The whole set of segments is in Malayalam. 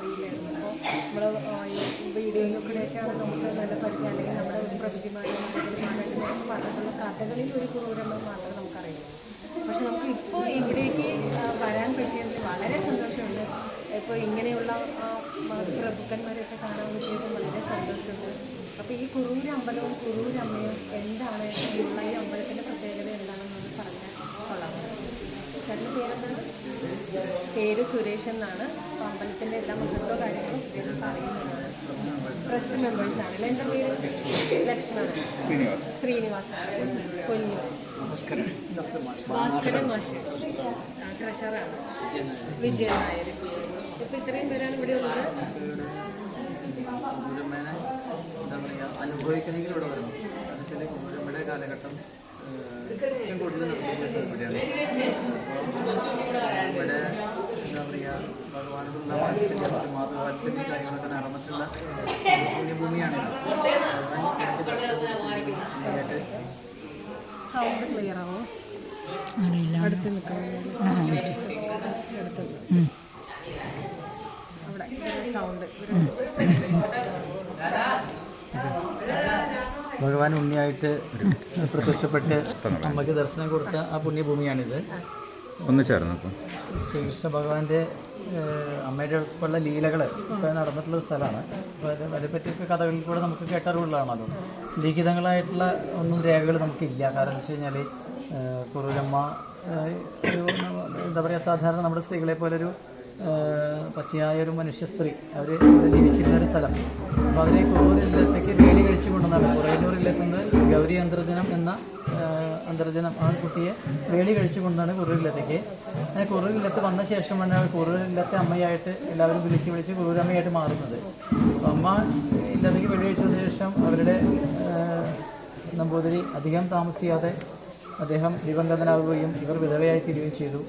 അറിയില്ലായിരുന്നു. അപ്പോൾ നമ്മൾ വീഡിയോയിൽ കൂടെയൊക്കെയാണ് നമുക്ക് നല്ല പഠിക്കുക അല്ലെങ്കിൽ നമ്മുടെ ഒരു പ്രകൃതിമാരും പറഞ്ഞിട്ടുള്ള കഥകളിൽ ഒരു ക്രൂരമം മാത്രമേ നമുക്കറിയൂ പക്ഷെ നമുക്ക് ഇപ്പോൾ ഇവിടേക്ക് വരാൻ പറ്റിയതിൽ വളരെ സന്തോഷമുണ്ട്. ഇപ്പോൾ ഇങ്ങനെയുള്ള പ്രഭുക്കന്മാരെയൊക്കെ കാണാൻ പറ്റിയത് വളരെ സന്തോഷമുണ്ട്. അപ്പോൾ ഈ കുറൂര് അമ്പലവും കുറൂര് അമ്മയും എന്താണ് ഈ അമ്പലത്തിന്റെ പ്രത്യേകത എന്താണെന്ന് പറഞ്ഞാൽ കൊള്ളാം. ചേട്ടന്റെ പേരെന്താണ്? പേര് സുരേഷ് എന്നാണ്. അമ്പലത്തിന്റെ എല്ലാ മഹത്വ കാര്യങ്ങളും ഇദ്ദേഹം പറയുന്നതാണ് ട്രസ്റ്റ് മെമ്പേഴ്സ് ആണ്. എന്റെ പേര് ലക്ഷ്മണൻ. ശ്രീനിവാസ്. കൊല്ലി ഭാസ്കരൻ മാഷ്. ട്രഷറാണ് വിജയൻ നായർ. ഇപ്പം ഇത്രയും പേരാണ് ഇവിടെ ഉള്ളത്. അനുഭവിക്കണമെങ്കിൽ ഇവിടെ വരണം. കാലഘട്ടം ഏറ്റവും കൂടുതൽ നടത്തുന്നത് ഇവിടെയാണ് അപ്പോൾ ഇവിടെ എന്താ പറയുക ഭഗവാനോടുള്ള വാത്സല്യം മാതൃവാത്സല്യം കാര്യങ്ങളൊക്കെ നടന്നിട്ടുള്ള പുണ്യഭൂമിയാണ് സൗണ്ട് ക്ലിയർ ആവോ അടുത്ത് അവിടെ സൗണ്ട് ഭഗവാൻ ഉണ്ണിയായിട്ട് പ്രത്യക്ഷപ്പെട്ട് അമ്മയ്ക്ക് ദർശനം കൊടുത്ത ആ പുണ്യഭൂമിയാണിത്. ഒന്ന് ചേർന്ന് ഇപ്പം. ശ്രീകൃഷ്ണ ഭഗവാന്റെ അമ്മയുടെ ഉള്ള ലീലകൾ ഒക്കെ നടന്നിട്ടുള്ള സ്ഥലമാണ്. അപ്പോൾ അത് അതിനെപ്പറ്റിയൊക്കെ കഥകളിൽ കൂടെ നമുക്ക് കേട്ടറിവുള്ളതാണല്ലോ ലിഖിതങ്ങളായിട്ടുള്ള ഒന്നും രേഖകൾ നമുക്കില്ല. കാരണം എന്ന് വെച്ച് കഴിഞ്ഞാൽ കുറൂരമ്മ ഒരു എന്താ പറയുക സാധാരണ നമ്മുടെ സ്ത്രീകളെ പോലെ ഒരു ഏഹ്, പച്ചയായ ഒരു മനുഷ്യ സ്ത്രീ. അവർ ജീവിച്ചിരുന്ന ഒരു സ്ഥലം. അപ്പോൾ അതിനെ കുറൂരില്ലത്തേക്ക് വേലി കഴിച്ചു കൊണ്ടുവന്നാണ് കുറേനൂറിലെത്തുന്നത് ഗൗരി അന്തർജനം എന്ന അന്തർജനം ആ കുട്ടിയെ വേലി കഴിച്ചു കൊണ്ടാണ് കുറൂരില്ലത്തേക്ക് അങ്ങനെ കുറൂരില്ലത്ത് വന്ന ശേഷമാണ് അവർ കുറൂരില്ലത്തെ അമ്മയായിട്ട് എല്ലാവരും വിളിച്ച് വിളിച്ച് കുറൂരമ്മയായിട്ട് മാറുന്നത്. അപ്പോൾ അമ്മ ഇല്ലത്തേക്ക് വെളി കഴിച്ചതിന് ശേഷം അവരുടെ നമ്പൂതിരി അധികം താമസിയാതെ അദ്ദേഹം ദിവംഗതനാവുകയും ഇവർ വിധവയായി തീരുകയും ചെയ്തു.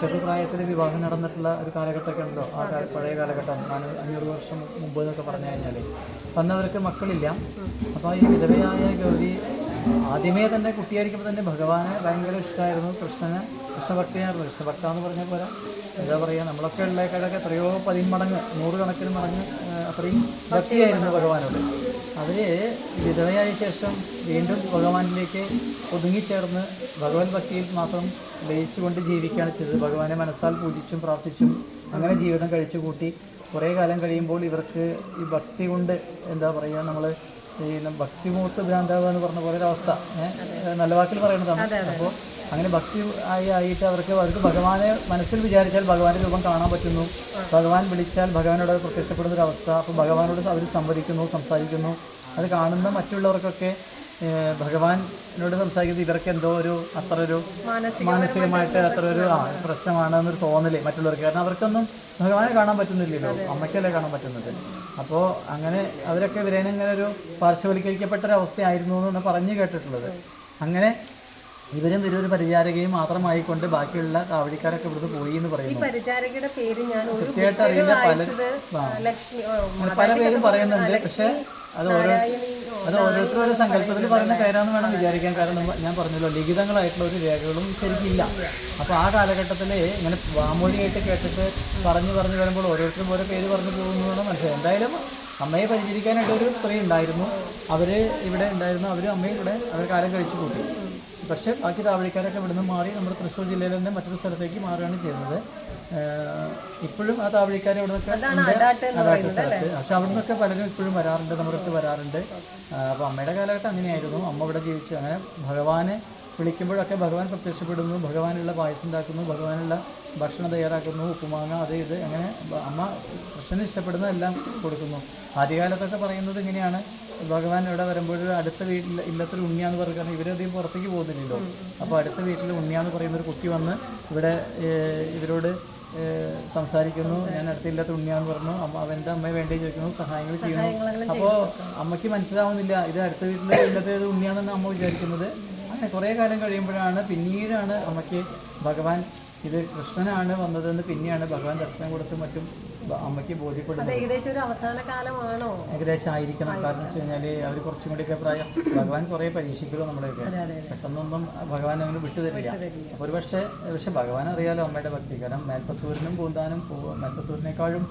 ചെറുപ്രായത്തിൽ വിവാഹം നടന്നിട്ടുള്ള ഒരു കാലഘട്ടമൊക്കെ ഉണ്ടോ ആ പഴയ കാലഘട്ടം. അഞ്ഞൂറ് വർഷം മുമ്പ് എന്നൊക്കെ പറഞ്ഞു കഴിഞ്ഞാൽ അന്നവർക്ക് മക്കളില്ല. അപ്പോൾ ഈ വിധവയായ ഗൗരി ആദ്യമേ തന്നെ കുട്ടിയായിരിക്കുമ്പോൾ തന്നെ ഭഗവാനെ ഭയങ്കര ഇഷ്ടമായിരുന്നു കൃഷ്ണന് കൃഷ്ണഭക്തിയായിരുന്നു. കൃഷ്ണഭക്ത എന്ന് പറഞ്ഞ പോലെ എന്താ പറയുക നമ്മളൊക്കെ ഉള്ളേക്കാളൊക്കെ എത്രയോ പതിന്മടങ്ങ് നൂറുകണക്കിന് മടങ്ങ് അത്രയും ഭക്തിയായിരുന്നു ഭഗവാനോട്. അവർ വിധവയായ ശേഷം വീണ്ടും ഭഗവാനിലേക്ക് ഒതുങ്ങിച്ചേർന്ന് ഭഗവത് ഭക്തിയിൽ മാത്രം ലയിച്ചുകൊണ്ട് ജീവിക്കുകയാണ് ചെയ്തത്. ഭഗവാനെ മനസ്സാൽ പൂജിച്ചും പ്രാർത്ഥിച്ചും അങ്ങനെ ജീവിതം കഴിച്ചു കൂട്ടി കുറേ കാലം കഴിയുമ്പോൾ ഇവർക്ക് ഈ ഭക്തി കൊണ്ട് എന്താ പറയുക നമ്മൾ ഈ ഭക്തിമൂർത്ത് ഭ്രാന്താവുക എന്ന് പറഞ്ഞ പോലെ ഒരു അവസ്ഥ നല്ല വാക്കിൽ പറയുന്നതാണ് അപ്പോൾ അങ്ങനെ ഭക്തി ആയി ആയിട്ട് അവർക്ക് അവർക്ക് ഭഗവാനെ മനസ്സിൽ വിചാരിച്ചാൽ ഭഗവാന്റെ രൂപം കാണാൻ പറ്റുന്നു. ഭഗവാൻ വിളിച്ചാൽ ഭഗവാനോട് പ്രത്യക്ഷപ്പെടുന്ന ഒരു അവസ്ഥ അപ്പോൾ ഭഗവാനോട് അവർ സംവദിക്കുന്നു സംസാരിക്കുന്നു. അത് കാണുന്ന മറ്റുള്ളവർക്കൊക്കെ ഭഗവാനോട് സംസാരിക്കുന്നത് ഇവർക്ക് എന്തോ ഒരു അത്ര ഒരു മാനസികമായിട്ട് അത്ര ഒരു ആ പ്രശ്നമാണെന്നൊരു തോന്നലേ മറ്റുള്ളവർക്ക്. കാരണം അവർക്കൊന്നും ഭഗവാനെ കാണാൻ പറ്റുന്നില്ലല്ലോ. അമ്മയ്ക്കല്ലേ കാണാൻ പറ്റുന്നത്. അപ്പോൾ അങ്ങനെ അവരൊക്കെ ഇവരേനെ ഇങ്ങനെ ഒരു പാർശ്വവൽക്കരിക്കപ്പെട്ട ഒരു അവസ്ഥയായിരുന്നു എന്ന് പറഞ്ഞു കേട്ടിട്ടുള്ളത്. അങ്ങനെ ഇവരും ഇവരൊരു പരിചാരകയും മാത്രമായിക്കൊണ്ട് ബാക്കിയുള്ള കാവടിക്കാരൊക്കെ ഇവിടുന്ന് പോയി എന്ന് പറയുന്നു. പരിചാരകയുടെ പേര് ഞാൻ ഒരു കൃത്യമായിട്ട് അറിയില്ല. പല പല പേരും പറയുന്നുണ്ട്. പക്ഷെ അത് ഓരോ അത് ഓരോരുത്തരും ഓരോ സങ്കല്പത്തിൽ പറയുന്ന കാര്യമാണെന്ന് വേണം വിചാരിക്കാൻ. കാരണം ഞാൻ പറഞ്ഞല്ലോ ലിഖിതങ്ങളായിട്ടുള്ള ഒരു രേഖകളും ശരിക്കില്ല. അപ്പോൾ ആ കാലഘട്ടത്തിൽ ഇങ്ങനെ വാമൊഴിയായിട്ട് കേട്ടിട്ട് പറഞ്ഞു പറഞ്ഞു വരുമ്പോൾ ഓരോരുത്തരും ഓരോ പേര് പറഞ്ഞു പോകുന്നതാണ് മനസ്സിലായി എന്തായാലും അമ്മയെ പരിചരിക്കാനായിട്ട് ഒരു സ്ത്രീ ഉണ്ടായിരുന്നു. അവർ ഇവിടെ ഉണ്ടായിരുന്നു. അവർ അമ്മയെ ഇവിടെ അവർ കാലം കഴിച്ചു കൂട്ടി. പക്ഷേ ബാക്കി താവളിക്കാരൊക്കെ ഇവിടുന്ന് മാറി നമ്മൾ തൃശ്ശൂർ ജില്ലയിൽ തന്നെ മറ്റൊരു സ്ഥലത്തേക്ക് മാറുകയാണ് ചെയ്യുന്നത്. ഇപ്പോഴും ആ താവളിക്കാർ ഇവിടെ നിന്നൊക്കെ ഉണ്ട്. അതാട്ട് സ്ഥലത്ത്. പക്ഷെ അവിടെ നിന്നൊക്കെ പലരും ഇപ്പോഴും വരാറുണ്ട് നമ്മുടെ അടുത്ത് വരാറുണ്ട്. അപ്പോൾ അമ്മയുടെ കാലഘട്ടം അങ്ങനെയായിരുന്നു. അമ്മ ഇവിടെ ജീവിച്ചു. അങ്ങനെ ഭഗവാനെ വിളിക്കുമ്പോഴൊക്കെ ഭഗവാൻ പ്രത്യക്ഷപ്പെടുന്നു ഭഗവാനുള്ള പായസം ഉണ്ടാക്കുന്നു ഭഗവാനുള്ള ഭക്ഷണം തയ്യാറാക്കുന്നു ഉപ്പുമാങ്ങ അത് ഇത് അങ്ങനെ അമ്മ കൃഷ്ണന് ഇഷ്ടപ്പെടുന്നതെല്ലാം കൊടുക്കുന്നു. ആദ്യകാലത്തൊക്കെ പറയുന്നത് ഇങ്ങനെയാണ്. ഭഗവാൻ ഇവിടെ വരുമ്പോൾ അടുത്ത വീട്ടിൽ ഇല്ലത്തൊരു ഉണ്ണിയാന്ന് പറയുക കാരണം ഇവരധികം പുറത്തേക്ക് പോകുന്നില്ലല്ലോ. അപ്പോൾ അടുത്ത വീട്ടിൽ ഉണ്ണിയാന്ന് പറയുന്ന ഒരു കുട്ടി വന്ന് ഇവിടെ ഇവരോട് സംസാരിക്കുന്നു. ഞാൻ അടുത്തില്ലാത്ത ഉണ്ണിയാന്ന് പറഞ്ഞു. അമ്മ അവന്റെ അമ്മയെ വേണ്ടി ചോദിക്കുന്നു സഹായങ്ങൾ ചെയ്യുന്നു. അപ്പോൾ അമ്മയ്ക്ക് മനസ്സിലാവുന്നില്ല ഇത് അടുത്ത വീട്ടിൽ ഇല്ലാത്ത ഉണ്ണിയാണെന്നാണ് അമ്മ വിചാരിക്കുന്നത്. അങ്ങനെ കുറേ കാലം കഴിയുമ്പോഴാണ് പിന്നീടാണ് അമ്മയ്ക്ക് ഭഗവാൻ ഇത് കൃഷ്ണനാണ് വന്നതെന്ന് പിന്നെയാണ് ഭഗവാൻ ദർശനം കൊടുത്ത് മറ്റും അമ്മയ്ക്ക് ബോധ്യപ്പെടുന്നത്. ഏകദേശം ഒരു അവസാന കാലമാണോ? ഏകദേശം ആയിരിക്കണം. കാരണം വെച്ച് കഴിഞ്ഞാൽ അവർ കുറച്ചും കൂടിയൊക്കെ പ്രായം ഭഗവാൻ കുറേ പരീക്ഷിക്കുമല്ലോ നമ്മളെയൊക്കെ. പെട്ടെന്നൊന്നും ഭഗവാൻ അങ്ങനെ വിട്ടുതരില്ല അപ്പോൾ ഒരു പക്ഷേ പക്ഷേ ഭഗവാൻ അറിയാലോ അമ്മയുടെ ഭക്തി. കാരണം മേൽപ്പത്തൂരിനും പൂന്താനും മേൽപ്പത്തൂരിനേക്കാളും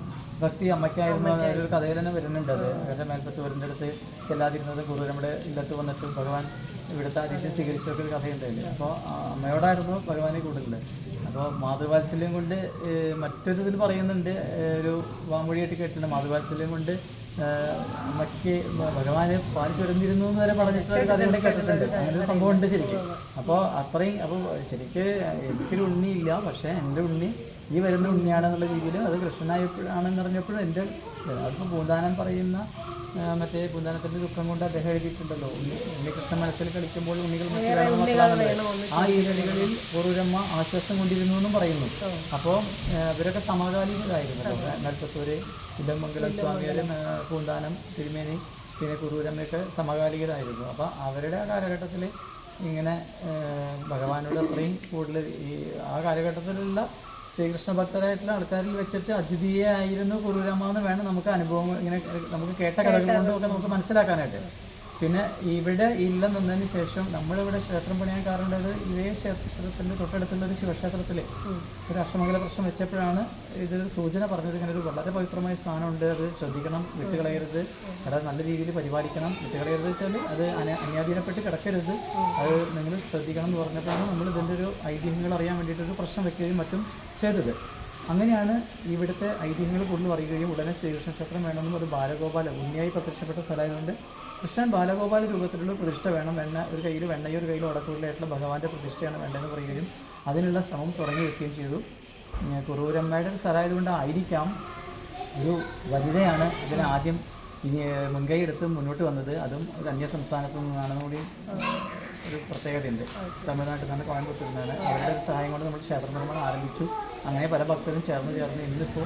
ഭക്തി അമ്മയ്ക്കായിരുന്നു ഒരു കഥയിൽ തന്നെ വരുന്നുണ്ട് അത്. അതായത് മേൽപ്പത്തൂരിന്റെ അടുത്ത് ചെല്ലാതിരുന്നത് ഗുരു നമ്മുടെ ഇല്ലത്ത് വന്നിട്ട് ഭഗവാൻ ഇവിടുത്തെ അതിഥി സ്വീകരിച്ചൊക്കെ ഒരു കഥയുണ്ടായില്ലേ അപ്പോൾ അമ്മയോടായിരുന്നു ഭഗവാനെ കൂടുതൽ. അപ്പോൾ മാതൃവാത്സല്യം കൊണ്ട് മറ്റൊരു ഇതിൽ പറയുന്നുണ്ട് ഒരു വാമൊഴിയായിട്ട് കേട്ടിട്ടുണ്ട്. മാതൃവാത്സല്യം കൊണ്ട് അമ്മയ്ക്ക് ഭഗവാന് പാൽ ചുരന്നിരുന്നു എന്ന് വരെ പറഞ്ഞിട്ടുള്ള ഒരു കഥയുടെ കേട്ടിട്ടുണ്ട് അങ്ങനെ ഒരു സംഭവം ഉണ്ട് ശരിക്കും. അപ്പോൾ അത്രയും അപ്പോൾ ശരിക്ക് എനിക്കൊരു ഉണ്ണിയില്ല. പക്ഷേ എന്റെ ഉണ്ണി ഈ വരുന്ന ഉണ്ണിയാണെന്നുള്ള രീതിയിൽ അത് കൃഷ്ണനായപ്പോഴാണെന്ന് പറഞ്ഞപ്പോഴും എന്റെ അതിപ്പോൾ പൂന്താനം പറയുന്ന മറ്റേ പൂന്താനത്തിന്റെ ദുഃഖം കൊണ്ട് അദ്ദേഹം എഴുതിയിട്ടുണ്ടല്ലോ. ഉണ്ണി ഉണ്ണികൃഷ്ണൻ മനസ്സിൽ കളിക്കുമ്പോൾ ഉണ്ണികൾ. ആ ഈരടികളിൽ പൂർവരമ്മ ആശ്വാസം കൊണ്ടിരുന്നു എന്നും പറയുന്നു. അപ്പോൾ ഇവരൊക്കെ സമകാലികരായിരുന്നല്ലോ നടത്തത്തൂര് ഇല്ലമംഗലം സ്വാമിയാലും പൂന്താനം തിരുമേനി പിന്നെ കുറൂരമ്മയൊക്കെ സമകാലികരായിരുന്നു. അപ്പോൾ അവരുടെ ആ കാലഘട്ടത്തിൽ ഇങ്ങനെ ഭഗവാനോട് അത്രയും കൂടുതൽ ഈ ആ കാലഘട്ടത്തിലുള്ള ശ്രീകൃഷ്ണ ഭക്തരായിട്ടുള്ള ആൾക്കാരിൽ വെച്ചിട്ട് അദ്വിതീയായിരുന്നു കുറൂരമ്മ എന്ന് വേണം നമുക്ക് അനുഭവം ഇങ്ങനെ നമുക്ക് കേട്ട കഥകൾ കൊണ്ടും ഒക്കെ നമുക്ക് മനസ്സിലാക്കാനായിട്ട്. പിന്നെ ഇവിടെ ഇല്ലം നിന്നതിന് ശേഷം നമ്മളിവിടെ ക്ഷേത്രം പണിയാൻ കാരണമുള്ളത് ഇതേ ക്ഷേത്രത്തിന്റെ തൊട്ടടുത്തുള്ള ഒരു ശിവക്ഷേത്രത്തിൽ ഒരു അഷ്ടമംഗല പ്രശ്നം വെച്ചപ്പോഴാണ് ഇത് സൂചന പറഞ്ഞത് ഇങ്ങനെ ഒരു വളരെ പവിത്രമായ സ്ഥാനമുണ്ട് അത് ശ്രദ്ധിക്കണം വിട്ടുകളയരുത്. അത് നല്ല രീതിയിൽ പരിപാലിക്കണം. വിട്ടുകളയരുത് വെച്ചാൽ അത് അന- അന്യാധീനപ്പെട്ട് കിടക്കരുത്. അത് നിങ്ങൾ ശ്രദ്ധിക്കണം എന്ന് പറഞ്ഞപ്പോഴാണ് നമ്മൾ ഇതിന്റെ ഒരു ഐതിഹ്യങ്ങൾ അറിയാൻ വേണ്ടിയിട്ടൊരു പ്രശ്നം വെക്കുകയും മറ്റും ചെയ്തത്. അങ്ങനെയാണ് ഇവിടുത്തെ ഐതിഹ്യങ്ങൾ കൂടുതൽ പറയുകയും ഉടനെ ശ്രീകൃഷ്ണ ക്ഷേത്രം വേണമെന്നും ഒരു ബാലഗോപാല ഉണ്ണിയായി പ്രത്യക്ഷപ്പെട്ട സ്ഥലമായതുകൊണ്ട് കൃഷ്ണൻ ബാലഗോപാല രൂപത്തിലുള്ള പ്രതിഷ്ഠ വേണം വെണ്ണ ഒരു കയ്യിൽ വെണ്ണയും ഒരു കയ്യിൽ ഉടക്കൂരിലായിട്ടുള്ള ഭഗവാന്റെ പ്രതിഷ്ഠയാണ് വേണ്ടതെന്ന് പറയുകയും അതിനുള്ള ശ്രമം തുടങ്ങി വെക്കുകയും ചെയ്തു. കുറൂരമ്മയുടെ ഒരു സ്ഥലമായതുകൊണ്ട് ആയിരിക്കാം. ഒരു വനിതയാണ് ഇതിന് ആദ്യം മുൻകൈ എടുത്ത് മുന്നോട്ട് വന്നത്. അതും ഒരു അന്യ സംസ്ഥാനത്തു നിന്നാണെന്ന് കൂടി ഒരു പ്രത്യേകതയുണ്ട്. തമിഴ്നാട്ടിൽ നിന്നാണ് കോയമ്പത്തൂരിൽ നിന്നാണ്. അവരുടെ സഹായം കൊണ്ട് നമ്മൾ ക്ഷേത്ര നിർമ്മാണം ആരംഭിച്ചു. അങ്ങനെ പല ഭക്തരും ചേർന്ന് ചേർന്ന് ഇന്നിപ്പോൾ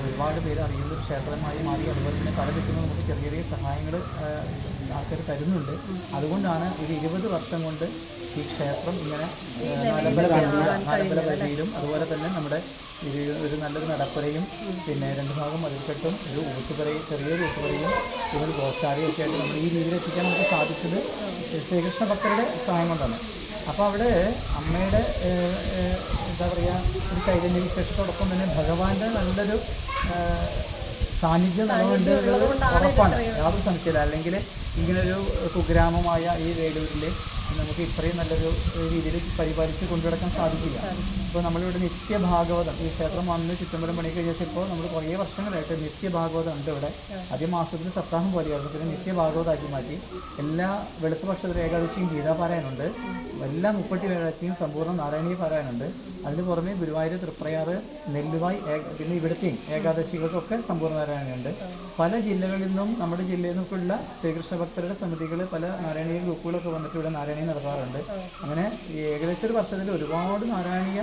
ഒരുപാട് പേര് അറിയുന്ന ഒരു ക്ഷേത്രമായി മാറി. അതുപോലെ തന്നെ പല വ്യക്തികളും നമുക്ക് ചെറിയ ചെറിയ സഹായങ്ങൾ ആൾക്കാർ തരുന്നുണ്ട്. അതുകൊണ്ടാണ് ഒരു ഇരുപത് വർഷം കൊണ്ട് ഈ ക്ഷേത്രം ഇങ്ങനെ ഏഹ്, നാലമ്പല പരിധിയിലും- അതുപോലെ തന്നെ നമ്മുടെ ഒരു ഒരു നല്ലൊരു നടപ്പുരയും പിന്നെ രണ്ട് ഭാഗം മതിൽക്കെട്ടും ഒരു ഊട്ടുപുരയും ചെറിയൊരു ഊട്ടുപുരയും ഒരു ഗോശാലയും ഒക്കെ ആയിട്ട് നമ്മൾ ഈ രീതിയിൽ എത്തിക്കാൻ നമുക്ക് സാധിച്ചത് ശ്രീകൃഷ്ണ ഭക്തരുടെ സഹായം കൊണ്ടാണ്. അപ്പോൾ അവിടെ അമ്മയുടെ എന്താ പറയുക ഒരു ചൈതന്യ വിശേഷത്തോടൊപ്പം തന്നെ ഭഗവാന്റെ നല്ലൊരു സാന്നിധ്യം നിലവുണ്ട് ഉറപ്പാണ്. യാതൊരു സംശയമില്ല. അല്ലെങ്കിൽ ഇങ്ങനൊരു കുഗ്രാമമായ ഈ വേലൂരിൽ നമുക്ക് ഇത്രയും നല്ലൊരു രീതിയിൽ പരിപാലിച്ച് കൊണ്ടുനടക്കാൻ സാധിക്കില്ല. ഇപ്പോൾ നമ്മളിവിടെ നിത്യഭാഗവതം ഈ ക്ഷേത്രം വന്ന് ചുറ്റമ്പലം പണി കഴിഞ്ഞ ശേഷം ഇപ്പോൾ നമ്മൾ കുറേ വർഷങ്ങളായിട്ട് നിത്യഭാഗവതം ഉണ്ട് ഇവിടെ. ആദ്യം മാസത്തിൽ സപ്താഹം പോലെയായിരുന്നു പിന്നെ നിത്യഭാഗവതമാക്കി മാറ്റി. എല്ലാ വെളുത്തപക്ഷത്തിൽ ഏകാദശിയും ഗീതാപാരായണമുണ്ട് എല്ലാ മുപ്പത്തി വ്യാഴാഴ്ചയും സമ്പൂർണ നാരായണീയ പാരായണമുണ്ട് അതിന് പുറമേ ഗുരുവായൂർ തൃപ്രയാറ് നെല്ലുവായി പിന്നെ ഇവിടുത്തെയും ഏകാദശികൾക്കൊക്കെ സമ്പൂർണ നാരായണയുണ്ട് പല ജില്ലകളിൽ നിന്നും നമ്മുടെ ജില്ലയിൽ നിന്നൊക്കെയുള്ള ശ്രീകൃഷ്ണ ഭക്തരുടെ സമിതികൾ പല നാരായണീയ ഗ്രൂപ്പുകളൊക്കെ വന്നിട്ട് ഇവിടെ നാരായണീയം നടത്താറുണ്ട്. അങ്ങനെ ഏകദേശം ഒരു വർഷത്തിൽ ഒരുപാട് നാരായണീയ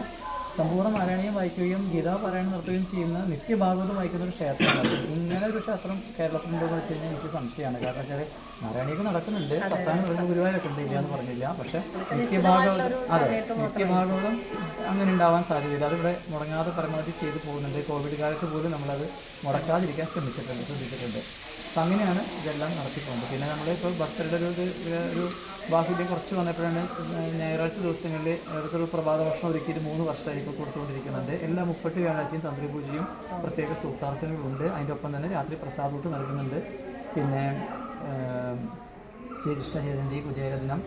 സമ്പൂർണ നാരായണീയം വായിക്കുകയും ഗീതാ പാരായണം നടത്തുകയും ചെയ്യുന്ന നിത്യഭാഗവതം വായിക്കുന്ന ഒരു ക്ഷേത്രമാണ്. ഇങ്ങനെ ഒരു ക്ഷേത്രം കേരളത്തിലുണ്ടോ എന്ന് വെച്ച് കഴിഞ്ഞാൽ എനിക്ക് സംശയമാണ്. കാരണം വെച്ചാൽ നാരായണീയൊക്കെ നടക്കുന്നുണ്ട്. സത്താനം നടക്കുന്ന ഗുരുവായൂരൊക്കെ ഉണ്ട് ഇല്ല എന്ന് പറഞ്ഞില്ല. പക്ഷെ നിത്യഭാഗവതം അതെ നിത്യഭാഗവതം അങ്ങനെ ഉണ്ടാവാൻ സാധ്യതയില്ല. അതിവിടെ മുടങ്ങാതെ പരമാവധി ചെയ്തു പോകുന്നുണ്ട്. കോവിഡ് കാലത്ത് പോലും നമ്മളത് മുടക്കാതിരിക്കാൻ ശ്രമിച്ചിട്ടുണ്ട് ശ്രദ്ധിച്ചിട്ടുണ്ട്. അപ്പം അങ്ങനെയാണ് ഇതെല്ലാം നടത്തിപ്പോകുന്നത് പിന്നെ നമ്മൾ ഇപ്പോൾ ഭക്തരുടെ ഒരു ഒരു ബാഹുല്യം കുറച്ച് വന്നപ്പോഴാണ് ഞായറാഴ്ച ദിവസങ്ങളിൽ അവർക്കൊരു പ്രഭാത ഭക്ഷണം ഒരുക്കിയിട്ട് മൂന്ന് വർഷമായി ഇപ്പോൾ കൊടുത്തുകൊണ്ടിരിക്കുന്നുണ്ട്. എല്ലാ മുപ്പത്തി വ്യാഴാഴ്ചയും തന്ത്രി പൂജയും പ്രത്യേക സൂക്താർച്ചനകളുണ്ട് അതിന്റെ ഒപ്പം തന്നെ രാത്രി പ്രസാദൂട്ട് നൽകുന്നുണ്ട്. പിന്നെ ഏം, ശ്രീകൃഷ്ണ ജയന്തി കുചേരദിനം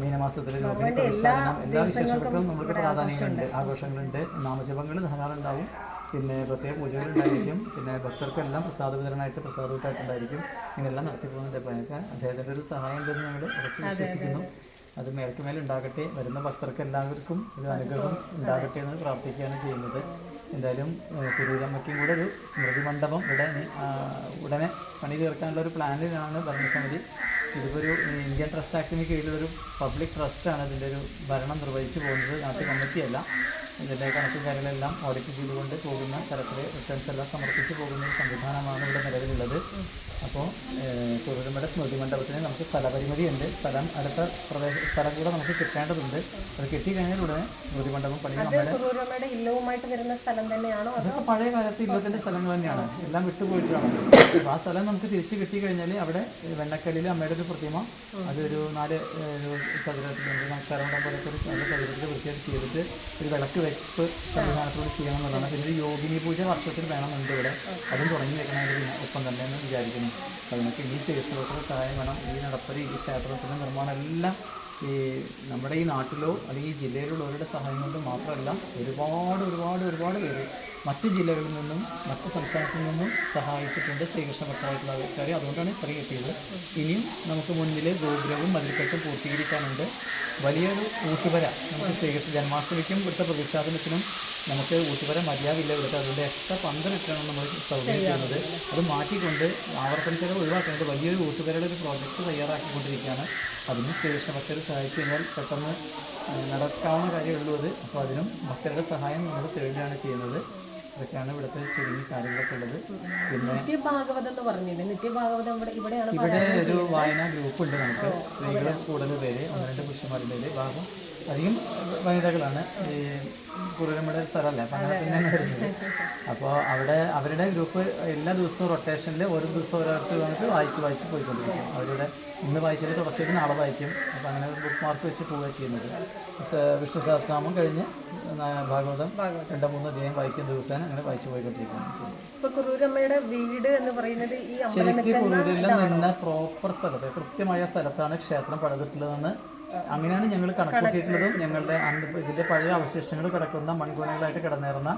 മീനമാസത്തിലെ രോഹിണി പ്രതിഷ്ഠാദിനം എല്ലാ വിശേഷങ്ങൾക്കും നമ്മൾക്ക് പ്രാധാന്യങ്ങളുണ്ട്. ആഘോഷങ്ങളുണ്ട്. നാമജപങ്ങൾ ധാരാളം ഉണ്ടാവും പിന്നെ പ്രത്യേക പൂജകളുണ്ടായിരിക്കും. പിന്നെ ഭക്തർക്കെല്ലാം പ്രസാദ വിതരണമായിട്ട് പ്രസാദമായിട്ടുണ്ടായിരിക്കും ഇങ്ങനെല്ലാം നടത്തി പോകുന്നത് അപ്പോൾ അതിനൊക്കെ അദ്ദേഹത്തിന്റെ ഒരു സഹായം ഉണ്ടെന്ന് ഞങ്ങൾ ഉറച്ച് വിശ്വസിക്കുന്നു. അത് മേൽക്കുമേൽ ഉണ്ടാകട്ടെ. വരുന്ന ഭക്തർക്ക് എല്ലാവർക്കും ഒരു അനുഗ്രഹം ഉണ്ടാകട്ടെ എന്ന് പ്രാർത്ഥിക്കുകയാണ് ചെയ്യുന്നത്. എന്തായാലും തിരുവിതമ്മയ്ക്കും കൂടെ ഒരു സ്മൃതി മണ്ഡപം ഇവിടെ ഉടനെ പണി തീർക്കാനുള്ള ഒരു പ്ലാനിലാണ് ഭരണസമിതി ഇതിപ്പോൾ ഇന്ത്യൻ ട്രസ്റ്റ് ആക്ടിന് കീഴിലൊരു പബ്ലിക് ട്രസ്റ്റാണ് ഇതിന്റെ ഒരു ഭരണം നിർവഹിച്ചു പോകുന്നത്. നാട്ടിൽ കമ്മിറ്റിയല്ല. ഇതിന്റെ കണക്ക് കാര്യങ്ങളെല്ലാം ഓഡിറ്റ് ചെയ്തുകൊണ്ട് പോകുന്ന തരത്തിൽ റിട്ടേൺസ് എല്ലാം സമർപ്പിച്ച് പോകുന്ന ഒരു സംവിധാനമാണ് ഇവിടെ നിലവിലുള്ളത്. അപ്പോൾ കുറുകുമല സ്മൃതി മണ്ഡപത്തിന് നമുക്ക് സ്ഥലപരിമിതി ഉണ്ട്. സ്ഥലം അടുത്ത പ്രദേശ സ്ഥലം കൂടെ നമുക്ക് കിട്ടേണ്ടതുണ്ട്. അത് കിട്ടിക്കഴിഞ്ഞാൽ ഉടനെ സ്മൃതി മണ്ഡപം പണി നമ്മുടെ കുറൂരമ്മയുടെ ഇല്ലവുമായിട്ട് വരുന്ന സ്ഥലം തന്നെയാണോ അതോ അതൊക്കെ പഴയ കാലത്ത് ഇല്ലത്തിന്റെ സ്ഥലങ്ങൾ തന്നെയാണ്. എല്ലാം വിട്ടുപോയിട്ടാണ്. അപ്പോൾ ആ സ്ഥലം നമുക്ക് തിരിച്ച് കിട്ടിക്കഴിഞ്ഞാൽ അവിടെ വെണ്ണക്കല്ലിൽ അമ്മയുടെ ഒരു പ്രതിമ അതൊരു നാല് ഒരു ചതുരത്തിൽ നമസ്കാരം പോലത്തെ ഒരു നല്ല ചതുരത്തിൽ വൃത്തിയായിട്ട് ചെയ്തിട്ട് ഒരു വിളക്ക് വെപ്പ് സംവിധാനത്തോട് ചെയ്യണം എന്നുള്ളതാണ് പിന്നെ ഒരു യോഗിനി പൂജ വർഷത്തിൽ വേണമെന്നുണ്ട് ഇവിടെ അതും തുടങ്ങി വെക്കണമെങ്കിൽ ഒപ്പം തന്നെ എന്ന് വിചാരിക്കുന്നു. അതിനൊക്കെ ഈ ശേഷത്തിലൊക്കെ സഹായം വേണം. ഈ നടപ്പര് ഈ ക്ഷേത്രത്തിന്റെ നിർമ്മാണം എല്ലാം ഈ നമ്മുടെ ഈ നാട്ടിലോ അല്ലെങ്കിൽ ഈ ജില്ലയിലുള്ളവരുടെ സഹായം കൊണ്ട് മാത്രമല്ല ഒരുപാട് ഒരുപാട് ഒരുപാട് പേര് മറ്റ് ജില്ലകളിൽ നിന്നും മറ്റ് സംസ്ഥാനത്തിൽ നിന്നും സഹായിച്ചിട്ടുണ്ട് ശ്രീകൃഷ്ണ ഭക്തരായിട്ടുള്ള ആൾക്കാർ അതുകൊണ്ടാണ് ഇത്രയും കിട്ടിയത്. ഇനിയും നമുക്ക് മുന്നിൽ ഗോപുരവും മതിൽക്കെട്ടും പൂർത്തീകരിക്കാനുണ്ട് വലിയൊരു ഊട്ടുവര നമുക്ക് ശ്രീകൃഷ്ണ ജന്മാഷ്ടമിക്കും ഇവിടുത്തെ പ്രതിഷ്ഠാപനത്തിനും നമുക്ക് ഊട്ടുവര മതിയാവില്ല. ഇവിടുത്തെ അതുകൊണ്ട് എക്സ്ട്രാ പന്തലിട്ടാണ് നമ്മൾ സൗകര്യം അത് മാറ്റിക്കൊണ്ട് ആവർത്തന ചെലവ് ഒഴിവാക്കേണ്ടത് വലിയൊരു ഊട്ടുവരയുടെ ഒരു പ്രോജക്റ്റ് തയ്യാറാക്കിക്കൊണ്ടിരിക്കുകയാണ്. അതിന് ശ്രീകൃഷ്ണ ഭക്തർ സഹായിച്ചു കഴിഞ്ഞാൽ പെട്ടെന്ന് നടക്കാവുന്ന കാര്യമുള്ളൂ അത്. അപ്പോൾ അതിനും ഭക്തരുടെ സഹായം നമ്മൾ തേടുകയാണ് ചെയ്യുന്നത്. ഇതൊക്കെയാണ് ഇവിടുത്തെ ചുരുങ്ങി കാര്യങ്ങളൊക്കെ ഉള്ളത്. പിന്നെ നിത്യഭാഗവതം എന്ന് പറഞ്ഞില്ലേ? നിത്യഭാഗവതം ഇവിടെ ഇവിടെയാണ് ഇവിടെ ഒരു വായനാ ഗ്രൂപ്പ് ഉണ്ട് നമുക്ക് സ്ത്രീകൾ കൂടുതൽ പേര് ഒന്ന് രണ്ട് പുരുഷന്മാരുടെ പേര് ഭാഗം അധികം വനിതകളാണ്. ഈ കുറരമ്മയുടെ സ്ഥലമല്ലേ അപ്പം അങ്ങനെ തന്നെയാണ് വരുന്നത്. അപ്പോൾ അവിടെ അവരുടെ ഗ്രൂപ്പ് എല്ലാ ദിവസവും റൊട്ടേഷനിൽ ഒരു ദിവസം ഒരാൾക്ക് വന്നിട്ട് വായിച്ച് വായിച്ച് പോയിക്കൊണ്ടിരിക്കും. അവരുടെ ഇന്ന് വായിച്ചിട്ട് തുടർച്ചയായിട്ട് നാളെ വായിക്കും. അപ്പോൾ അങ്ങനെ ബുക്ക് മാർക്ക് വെച്ച് പോവുകയാണ് ചെയ്യുന്നത്. വിഷ്ണു സഹസ്രനാമം കഴിഞ്ഞ് ഭാഗവതം രണ്ട് മൂന്ന് അധ്യായം വായിക്കുന്ന ദിവസം അങ്ങനെ വായിച്ച് ഇപ്പൊ വീട് എന്ന് പറയുന്നത് ശരിക്കും കുറൂരിൽ നിന്ന് പ്രോപ്പർ സ്ഥലത്ത് കൃത്യമായ സ്ഥലത്താണ് ക്ഷേത്രം പണിതിട്ടുള്ളതെന്ന് അങ്ങനെയാണ് ഞങ്ങൾ കണക്കൂട്ടിയിട്ടുള്ളതും. ഞങ്ങളുടെ ഇതിന്റെ പഴയ അവശിഷ്ടങ്ങൾ കിടക്കുന്ന മൺകൂനകളായിട്ട് കിടന്നിരുന്ന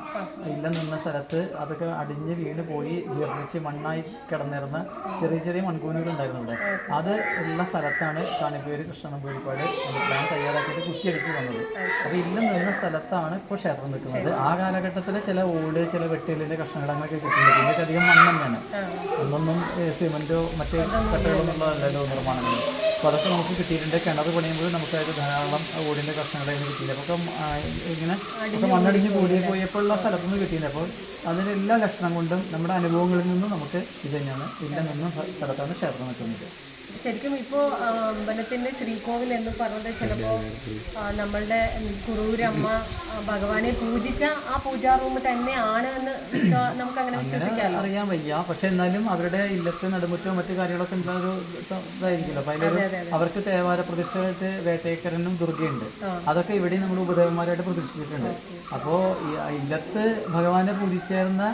ഇല്ല നിന്ന സ്ഥലത്ത് അതൊക്കെ അടിഞ്ഞ് വീണ് പോയി ജീർണിച്ച് മണ്ണായി കിടന്നിരുന്ന ചെറിയ ചെറിയ മൺകൂനകൾ ഉണ്ടായിരുന്നു അത് ഉള്ള സ്ഥലത്താണ് കാണിപ്പേര് കൃഷ്ണനമ്പൂരിപ്പാട് അതിന്റെ പ്ലാൻ തയ്യാറാക്കിയിട്ട് കുത്തിയടിച്ച് വന്നത്. അപ്പോൾ ഇല്ല നിന്ന സ്ഥലത്താണ് ഇപ്പോൾ ക്ഷേത്രം നിൽക്കുന്നത്. ആ കാലഘട്ടത്തിൽ ചില ഓട് ചില വെട്ടിലിന്റെ കഷ്ണങ്ങളൊക്കെ കിട്ടുന്നത് പിന്നെ അധികം മണ്ണ് തന്നെയാണ് അന്നൊന്നും സിമെന്റോ മറ്റ് കട്ടകളൊന്നുള്ളതല്ലല്ലോ നിർമ്മാണങ്ങൾ അപ്പോൾ അതൊക്കെ നമുക്ക് കിട്ടിയിട്ടുണ്ട്. കിണർ പണിയുമ്പോൾ നമുക്ക് അതിൽ ധാരാളം ഓടിന്റെ കഷ്ണങ്ങളെ കിട്ടിയില്ല. അപ്പം ഇങ്ങനെ ഒക്കെ മണ്ണടിഞ്ഞ് കൂടി പോയപ്പോഴുള്ള സ്ഥലത്തു നിന്ന് കിട്ടിയില്ല. അപ്പോൾ അതിന്റെ എല്ലാ ലക്ഷണം കൊണ്ടും നമ്മുടെ അനുഭവങ്ങളിൽ നിന്നും നമുക്ക് ഇത് തന്നെയാണ്. ഇല്ല നിന്നും സ്ഥലത്താണ് ക്ഷേത്രം നിൽക്കുന്നത്. ശരിക്കും ഇപ്പോൾ അമ്പലത്തിന്റെ ശ്രീകോവിൽ എന്ന് പറഞ്ഞത് ചിലപ്പോൾ നമ്മളുടെ കുറൂരമ്മ ഭഗവാനെ പൂജിച്ച ആ പൂജാ റൂം തന്നെയാണ് എന്ന് നമുക്ക് അങ്ങനെ വിശ്വസിക്കാം അറിയാൻ വയ്യ. പക്ഷെ എന്നാലും അവരുടെ ഇല്ലത്തെ നടുമുറ്റോ മറ്റു കാര്യങ്ങളൊക്കെ ഉള്ള ഒരു ഇതായിരിക്കുമല്ലോ. അപ്പൊ അതിലൊരു അവർക്ക് തേവാര പ്രതിഷ്ഠയായിട്ട് വേട്ടയക്കരനും ദുർഗയുണ്ട്. അതൊക്കെ ഇവിടെ നമ്മൾ ഉപദേവന്മാരായിട്ട് പ്രതിഷ്ഠിച്ചിട്ടുണ്ട്. അപ്പോൾ ഇല്ലത്ത് ഭഗവാനെ പൂജിച്ചേർന്ന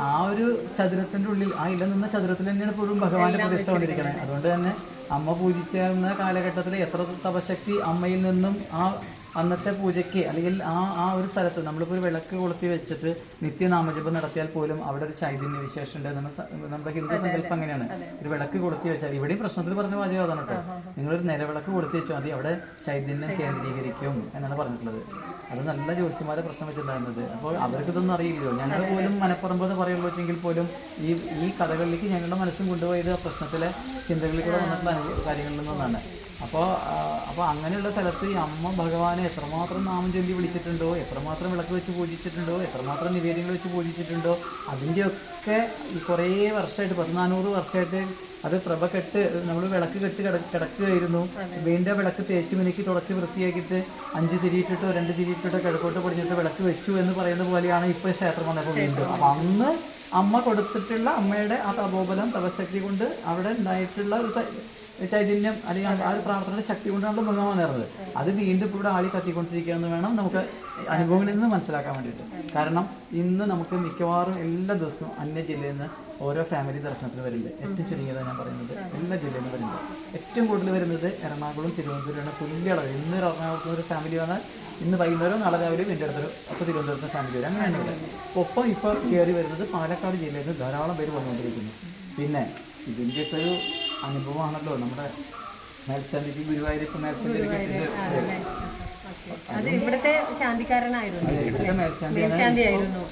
ആ ഒരു ചതുരത്തിന്റെ ഉള്ളിൽ ആ ഇല നിന്ന ചതുരത്തിൽ തന്നെയാണ് ഇപ്പോഴും ഭഗവാന്റെ പ്രതിഷ്ഠ കൊണ്ടിരിക്കുന്നത് അതുകൊണ്ട് തന്നെ അമ്മ പൂജിച്ചിരുന്ന കാലഘട്ടത്തിൽ എത്ര തപശക്തി അമ്മയിൽ നിന്നും ആ അന്നത്തെ പൂജയ്ക്ക് അല്ലെങ്കിൽ ആ ആ ഒരു സ്ഥലത്ത് നമ്മളിപ്പോൾ ഒരു വിളക്ക് കൊളുത്തി വെച്ചിട്ട് നിത്യനാമജപം നടത്തിയാൽ പോലും അവിടെ ഒരു ചൈതന്യ വിശേഷം ഉണ്ട് നമ്മുടെ ഹിന്ദു സങ്കല്പം അങ്ങനെയാണ്. ഒരു വിളക്ക് കൊളുത്തി വെച്ചാൽ ഇവിടെ പ്രശ്നത്തിൽ പറഞ്ഞ വാചകം അതാണ് കേട്ടോ നിങ്ങളൊരു നിലവിളക്ക് കൊളുത്തി വെച്ചാൽ മതി അവിടെ ചൈതന്യം കേന്ദ്രീകരിക്കും എന്നാണ് പറഞ്ഞിട്ടുള്ളത്. അത് നല്ല ജ്യോതിസിമാരെ പ്രശ്നം വെച്ചിട്ടുണ്ടായിരുന്നത്. അപ്പോൾ അവർക്ക് ഇതൊന്നും അറിയില്ലല്ലോ. ഞങ്ങൾ പോലും മനപ്പറമ്പ് എന്ന് പറയുള്ളൂ വെച്ചെങ്കിൽ പോലും ഈ ഈ കഥകളിലേക്ക് ഞങ്ങളുടെ മനസ്സും കൊണ്ടുപോയത് പ്രശ്നത്തിലെ ചിന്തകളിൽ കൂടെ വന്നിട്ടുള്ള കാര്യങ്ങളിൽ നിന്നാണ് അപ്പോൾ അപ്പോൾ അങ്ങനെയുള്ള സ്ഥലത്ത് ഈ അമ്മ ഭഗവാനെ എത്രമാത്രം നാമം ചൊല്ലി വിളിച്ചിട്ടുണ്ടോ എത്രമാത്രം വിളക്ക് വെച്ച് പൂജിച്ചിട്ടുണ്ടോ എത്രമാത്രം നിവേദ്യങ്ങൾ വെച്ച് പൂജിച്ചിട്ടുണ്ടോ അതിന്റെയൊക്കെ ഈ കുറേ വർഷമായിട്ട് പതിനാനൂറ് നാനൂറ് വർഷമായിട്ട് അത് പ്രഭ കെട്ട് നമ്മൾ വിളക്ക് കെട്ട് കിട കിടക്കുകയായിരുന്നു. വീണ്ടും വിളക്ക് തേച്ച് മിനുക്കി തുടച്ച് വൃത്തിയാക്കിയിട്ട് അഞ്ച് തിരിയിട്ടിട്ടോ രണ്ട് തിരിയിട്ടിട്ടോ കിഴക്കോട്ട് പൊടിഞ്ഞിട്ട് വിളക്ക് വെച്ചു എന്ന് പറയുന്ന പോലെയാണ് ഇപ്പോൾ ക്ഷേത്രം വന്നപ്പോൾ വീണ്ടും. അപ്പം അന്ന് അമ്മ കൊടുത്തിട്ടുള്ള അമ്മയുടെ ആ തപോബലം തപശക്തി കൊണ്ട് അവിടെ ഉണ്ടായിട്ടുള്ള ഒരു ചൈതന്യം അല്ലെങ്കിൽ ആ ഒരു പ്രാർത്ഥനയുടെ ശക്തി കൊണ്ടാണ് വന്നിരുന്നത് അത് വീണ്ടും ഇപ്പോൾ ഇവിടെ ആളി കത്തിക്കൊണ്ടിരിക്കുകയെന്ന് വേണം നമുക്ക് അനുഭവങ്ങളിൽ നിന്ന് മനസ്സിലാക്കാൻ വേണ്ടിയിട്ട്. കാരണം ഇന്ന് നമുക്ക് മിക്കവാറും എല്ലാ ദിവസവും അന്യ ജില്ലയിൽ നിന്ന് ഓരോ ഫാമിലി ദർശനത്തിൽ വരുന്നുണ്ട് ഏറ്റവും ചുരുങ്ങിയതാണ് ഞാൻ പറയുന്നത്. എല്ലാ ജില്ലയിൽ നിന്ന് വരുന്നത്. ഏറ്റവും കൂടുതൽ വരുന്നത് എറണാകുളം തിരുവനന്തപുരമാണ്. തുല്യളവ് ഇന്ന് എറണാകുളത്ത് ഒരു ഫാമിലി വന്നാൽ ഇന്ന് വൈകുന്നേരം നാളെ രാവിലെ എന്റെ അടുത്തൊരു അപ്പോൾ തിരുവനന്തപുരത്ത് ഫാമിലി വരും. അങ്ങനെയാണ് ഒപ്പം ഇപ്പോൾ കയറി വരുന്നത് പാലക്കാട് ജില്ലയിൽ നിന്ന് ധാരാളം പേര് വന്നുകൊണ്ടിരിക്കുന്നു. പിന്നെ ഇതിന്റെയൊക്കെ ഒരു അനുഭവമാണല്ലോ. നമ്മുടെ മേൽശാന്തിക്ക് ഗുരുവായൂരപ്പ് മേൽശാന്തി അത് ഇവിടുത്തെ ശാന്തിക്കാരനായിരുന്നു. ഇവിടുത്തെ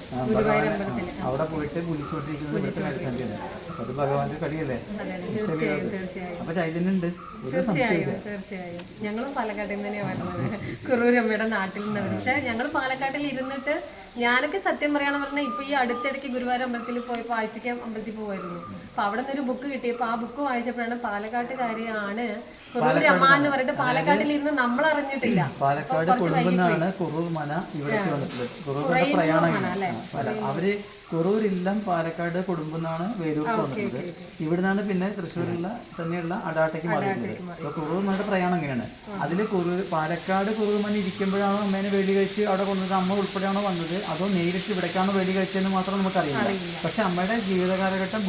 അവിടെ പോയിട്ട് വിളിച്ചുകൊണ്ടിരിക്കുന്നത് ഇവിടുത്തെ മേൽശാന്തിയാണ്. അത് ഭഗവാന്റെ കളിയല്ലേ? അപ്പൊ ചൈതന്യണ്ട്. തീർച്ചയായും തീർച്ചയായും. ഞങ്ങളും പാലക്കാട്ടിൽ നിന്ന് തന്നെയാണ് വരുന്നത്. കുറൂരമ്മയുടെ നാട്ടിൽ നിന്ന് പക്ഷെ ഞങ്ങൾ പാലക്കാട്ടിൽ ഇരുന്നിട്ട് ഞാനൊക്കെ സത്യം പറയണം പറഞ്ഞാൽ ഇപ്പൊ ഈ അടുത്തിടയ്ക്ക് ഗുരുവായൂർ അമ്പലത്തിൽ പോയപ്പോൾ ആഴ്ചയ്ക്ക് അമ്പലത്തിൽ പോകുമായിരുന്നു അപ്പൊ അവിടെ നിന്ന് ഒരു ബുക്ക് കിട്ടി കിട്ടിയപ്പോൾ ആ ബുക്ക് വായിച്ചപ്പോഴാണ് പാലക്കാട്ടുകാരിയാണ് കുറൂരമ്മ എന്ന് പറഞ്ഞിട്ട് പാലക്കാട്ടിൽ ഇരുന്ന് നമ്മൾ അറിഞ്ഞിട്ടില്ല പാലക്കാട് കുടുംബനാണ് കുറൂർ മന ഇവിടേക്ക് വന്നിട്ടുള്ളത്. കുറൂർ പ്രയാണം അല്ല അവർ കുറൂർ ഇല്ലം പാലക്കാട് കുടുംബന്നാണ് വേരൂർ പോകുന്നത് ഇവിടെ ഇവിടുന്നാണ് പിന്നെ തൃശ്ശൂരുള്ള തന്നെയുള്ള അടാട്ടയ്ക്ക് മാറിയിട്ടുള്ളത് അപ്പൊ കുറൂർ നമ്മുടെ പ്രയാണം എങ്ങനെയാണ് അതിൽ കുറൂർ പാലക്കാട് കുറൂർ മന ഇരിക്കുമ്പോഴാണോ അമ്മേനെ വേലി കഴിച്ച് അവിടെ കൊണ്ടുവന്നത് അമ്മ ഉൾപ്പെടെയാണോ വന്നത്? അതോ നേരിട്ട് ഇവിടേക്കാണോ വേലി കഴിച്ചതെന്ന് മാത്രം നമുക്കറിയില്ല. പക്ഷെ അമ്മയുടെ ജീവിത കാലഘട്ടം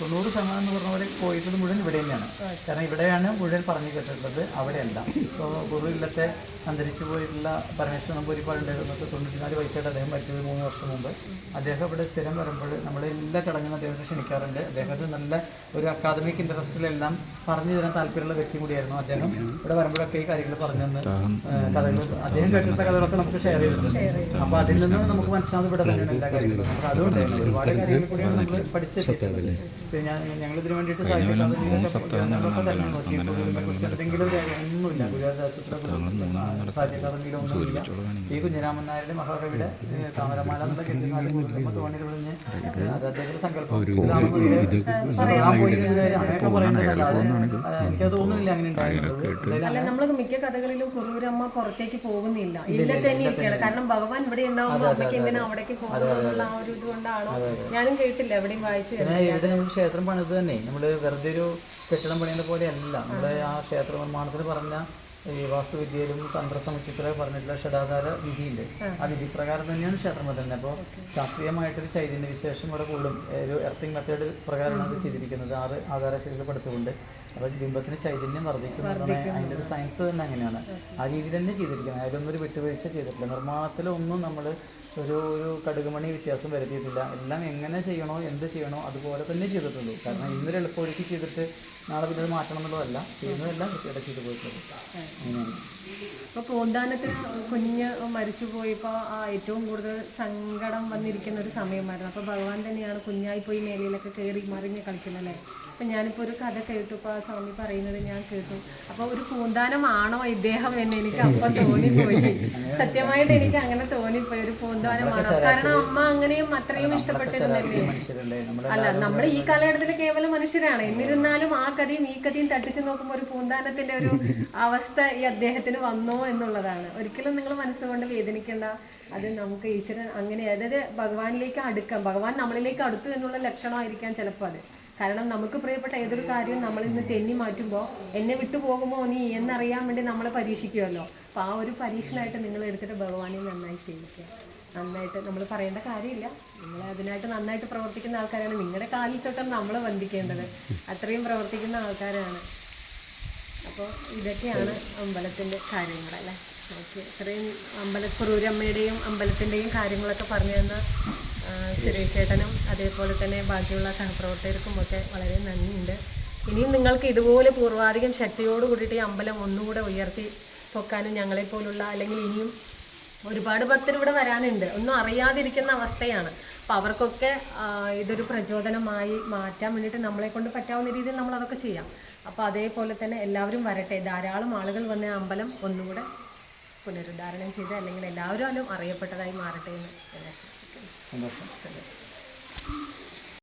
തൊണ്ണൂറ് ശതമാനം എന്ന് പറഞ്ഞ പോലെ പോയിട്ടുള്ളത് മുഴുവൻ ഇവിടെ തന്നെയാണ്. കാരണം ഇവിടെയാണ് മുഴുവൻ പറഞ്ഞു കേട്ടിട്ടുള്ളത് അവിടെയല്ല. ഇപ്പോൾ കുറൂർ ഇല്ലത്തെ അന്തരിച്ചു പോയിട്ടുള്ള പരമേശ്വരൻ നമ്പൂരിപ്പാടുണ്ടായിരുന്നത് തൊണ്ണൂറ്റിനാല് വയസ്സായിട്ട് അദ്ദേഹം മരിച്ചത് മൂന്ന് വർഷം മുമ്പ്. അദ്ദേഹം ഇവിടെ സ്ഥിരം വരുമ്പോൾ നമ്മൾ എല്ലാ ചടങ്ങിനും അദ്ദേഹത്തെ ക്ഷണിക്കാറുണ്ട്. അദ്ദേഹത്തിന് നല്ല ഒരു അക്കാദമിക് ഇൻട്രസ്റ്റിലെല്ലാം പറഞ്ഞു തരാൻ താല്പര്യമുള്ള വ്യക്തി കൂടിയായിരുന്നു അദ്ദേഹം. ഇവിടെ വരുമ്പോഴൊക്കെ ഈ കാര്യങ്ങൾ പറഞ്ഞു തന്ന് കഥകൾ അദ്ദേഹം കേട്ടിട്ട കഥകളൊക്കെ നമുക്ക് ഷെയർ ചെയ്തിട്ടുണ്ട്. അപ്പോൾ അതിൽ നിന്ന് നമുക്ക് മനസ്സിലാവുന്ന ഇവിടെ തന്നെയാണ് എല്ലാ കാര്യങ്ങളും. നമുക്ക് അതുകൊണ്ട് ഒരുപാട് കാര്യങ്ങൾ കൂടിയാണ് നമ്മൾ പഠിച്ചെടുത്തത് ഞാൻ ഞങ്ങൾ ഇതിനു വേണ്ടിയിട്ട് സാഹിത്യകാദമിയിലൊക്കെ തന്നെ നോക്കി കുറിച്ച് എന്തെങ്കിലും ഒരു കാര്യം ഒന്നുമില്ല. ഗുരുവായൂർ ഒന്നുമില്ല. ഈ കുഞ്ഞിരാമൻ നായരുടെ മഹാകവിയുടെ ഏഹ്, താമരമാല എന്നുള്ള തോണിയിൽ അല്ല നമ്മൾ മിക്ക കഥകളിലും കുറൂരമ്മ പുറത്തേക്ക് പോകുന്നില്ല. ഇല്ല തന്നെ ഇരിക്കുകയാണ്. കാരണം ഭഗവാൻ ഇവിടെ ഉണ്ടാവുമ്പോൾ അമ്മയ്ക്ക് എന്തിനാ അവിടേക്ക് പോകുന്നുള്ള ആ ഒരു ഇതുകൊണ്ടാണോ ഞാനും കേട്ടില്ല എവിടെയും വായിച്ചു ഇവിടെ നമ്മൾ ക്ഷേത്രം പണിത് തന്നെ. നമ്മൾ വെറുതെ ഒരു കെട്ടിടം പണിയുന്ന പോലെയല്ല. നമ്മുടെ ആ ക്ഷേത്ര നിർമ്മാണത്തിന് പറഞ്ഞ ഈ വാസ്തുവിദ്യയിലും തന്ത്രസമുച്ചത്തിലൊക്കെ പറഞ്ഞിട്ടുള്ള ഷഡാധാര വിധിയില്ലേ? ആ. വിധി പ്രകാരം തന്നെയാണ് ക്ഷേത്രം തന്നെ അപ്പോൾ ശാസ്ത്രീയമായിട്ടൊരു ചൈതന്യ വിശേഷം ഇവിടെ കൂടും ഒരു എർത്തിങ് മെത്തേഡ് പ്രകാരമാണ് അത് ചെയ്തിരിക്കുന്നത്. ആറ് ആധാരശൈലികൾ പെടുത്തുകൊണ്ട് അപ്പോൾ ബിംബത്തിന് ചൈതന്യം വർദ്ധിക്കുന്നതാണ് അതിന്റെ ഒരു സയൻസ് തന്നെ അങ്ങനെയാണ്. ആ രീതി തന്നെ ചെയ്തിരിക്കുന്നത്. അതിലൊന്നും ഒരു വിട്ടുവീഴ്ച ചെയ്തിട്ടില്ല. നിർമ്മാണത്തിലൊന്നും നമ്മൾ ഒരു ഒരു കടുകുമണി വ്യത്യാസം വരുത്തിയിട്ടില്ല. എല്ലാം എങ്ങനെ ചെയ്യണോ എന്ത് ചെയ്യണോ അതുപോലെ തന്നെ ചെയ്തിട്ടുള്ളൂ. കാരണം ഇന്നൊരു എളുപ്പമൊഴുക്കി ചെയ്തിട്ട് നാളെ പിന്നെ അത് മാറ്റണം എന്നുള്ളതല്ല. ചെയ്യുന്നതെല്ലാം കൃത്യമായിട്ട് ചെയ്തു പോയിട്ടുള്ളൂ. അങ്ങനെയാണ് കുഞ്ഞ് മരിച്ചു പോയപ്പോ ആ ഏറ്റവും കൂടുതൽ സങ്കടം വന്നിരിക്കുന്ന ഒരു സമയമായിരുന്നു. അപ്പൊ ഭഗവാൻ തന്നെയാണ് കുഞ്ഞായി പോയി മേലയിലൊക്കെ കയറി മറിഞ്ഞ് കളിക്കുന്നത് അല്ലേ അപ്പൊ ഞാനിപ്പോൾ ഒരു കഥ കേട്ടു. ഇപ്പോൾ ആ സ്വാമി പറയുന്നത് ഞാൻ കേട്ടു. അപ്പോൾ ഒരു പൂന്താനമാണോ ഇദ്ദേഹം എന്ന് എനിക്ക് അപ്പം തോന്നിപ്പോയി. സത്യമായിട്ട് എനിക്ക് അങ്ങനെ തോന്നിപ്പോയി. ഒരു പൂന്താനമാണോ? കാരണം അമ്മ അങ്ങനെയും അത്രയും ഇഷ്ടപ്പെട്ടിരുന്നല്ലേ അല്ല നമ്മൾ ഈ കാലഘട്ടത്തിൽ കേവലം മനുഷ്യരാണ്. എന്നിരുന്നാലും ആ കഥയും ഈ കഥയും തട്ടിച്ചു നോക്കുമ്പോൾ ഒരു പൂന്താനത്തിന്റെ ഒരു അവസ്ഥ ഈ അദ്ദേഹത്തിന് വന്നോ എന്നുള്ളതാണ്. ഒരിക്കലും നിങ്ങൾ മനസ്സുകൊണ്ട് വേദനിക്കേണ്ട. അത് നമുക്ക് ഈശ്വരൻ അങ്ങനെ അതായത് ഭഗവാനിലേക്ക് അടുക്കാം. ഭഗവാൻ നമ്മളിലേക്ക് അടുത്തു എന്നുള്ള ലക്ഷണമായിരിക്കാം ചിലപ്പോൾ അത്. കാരണം നമുക്ക് പ്രിയപ്പെട്ട ഏതൊരു കാര്യവും നമ്മൾ ഇന്ന് തെന്നി മാറ്റുമ്പോൾ എന്നെ വിട്ടു പോകുമോ നീ എന്നറിയാൻ വേണ്ടി നമ്മളെ പരീക്ഷിക്കുമല്ലോ അപ്പോൾ ആ ഒരു പരീക്ഷണമായിട്ട് നിങ്ങൾ എടുത്തിട്ട് ഭഗവാനെ നന്നായി സേവിക്കുക നന്നായിട്ട് നമ്മൾ പറയേണ്ട കാര്യമില്ല. നിങ്ങൾ അതിനായിട്ട് നന്നായിട്ട് പ്രവർത്തിക്കുന്ന ആൾക്കാരാണ്. നിങ്ങളുടെ കാലിൽ തൊട്ടാണ് നമ്മൾ വന്ദിക്കേണ്ടത്. അത്രയും പ്രവർത്തിക്കുന്ന ആൾക്കാരാണ്. അപ്പോൾ ഇതൊക്കെയാണ് അമ്പലത്തിന്റെ കാര്യങ്ങളല്ലേ ഓക്കെ. ഇത്രയും അമ്പലക്കുറൂരമ്മയുടെയും അമ്പലത്തിന്റെയും കാര്യങ്ങളൊക്കെ പറഞ്ഞു തന്ന ആ, സുരേഷ് ചേട്ടനും അതേപോലെ തന്നെ ബാക്കിയുള്ള സഹപ്രവർത്തകർക്കും ഒക്കെ വളരെ നന്ദിയുണ്ട്. ഇനിയും നിങ്ങൾക്ക് ഇതുപോലെ പൂർവാധികം ശക്തിയോട് കൂടിയിട്ട് ഈ അമ്പലം ഒന്നുകൂടെ ഉയർത്തി പൊക്കാനും ഞങ്ങളെപ്പോലുള്ള അല്ലെങ്കിൽ ഇനിയും ഒരുപാട് ഭക്തർ ഇവിടെ വരാനുണ്ട്. ഒന്നും അറിയാതിരിക്കുന്ന അവസ്ഥയാണ്. അപ്പോൾ അവർക്കൊക്കെ ഇതൊരു പ്രചോദനമായി മാറ്റാൻ വേണ്ടിയിട്ട് നമ്മളെ കൊണ്ട് പറ്റാവുന്ന രീതിയിൽ നമ്മൾ അതൊക്കെ ചെയ്യാം. അപ്പോൾ അതേപോലെ തന്നെ എല്ലാവരും വരട്ടെ. ധാരാളം ആളുകൾ വന്ന അമ്പലം ഒന്നുകൂടെ പുനരുദ്ധാരണം ചെയ്ത് അല്ലെങ്കിൽ എല്ലാവരും അറിയപ്പെട്ടതായി മാറട്ടെ എന്ന് ഞാൻ 話のことです。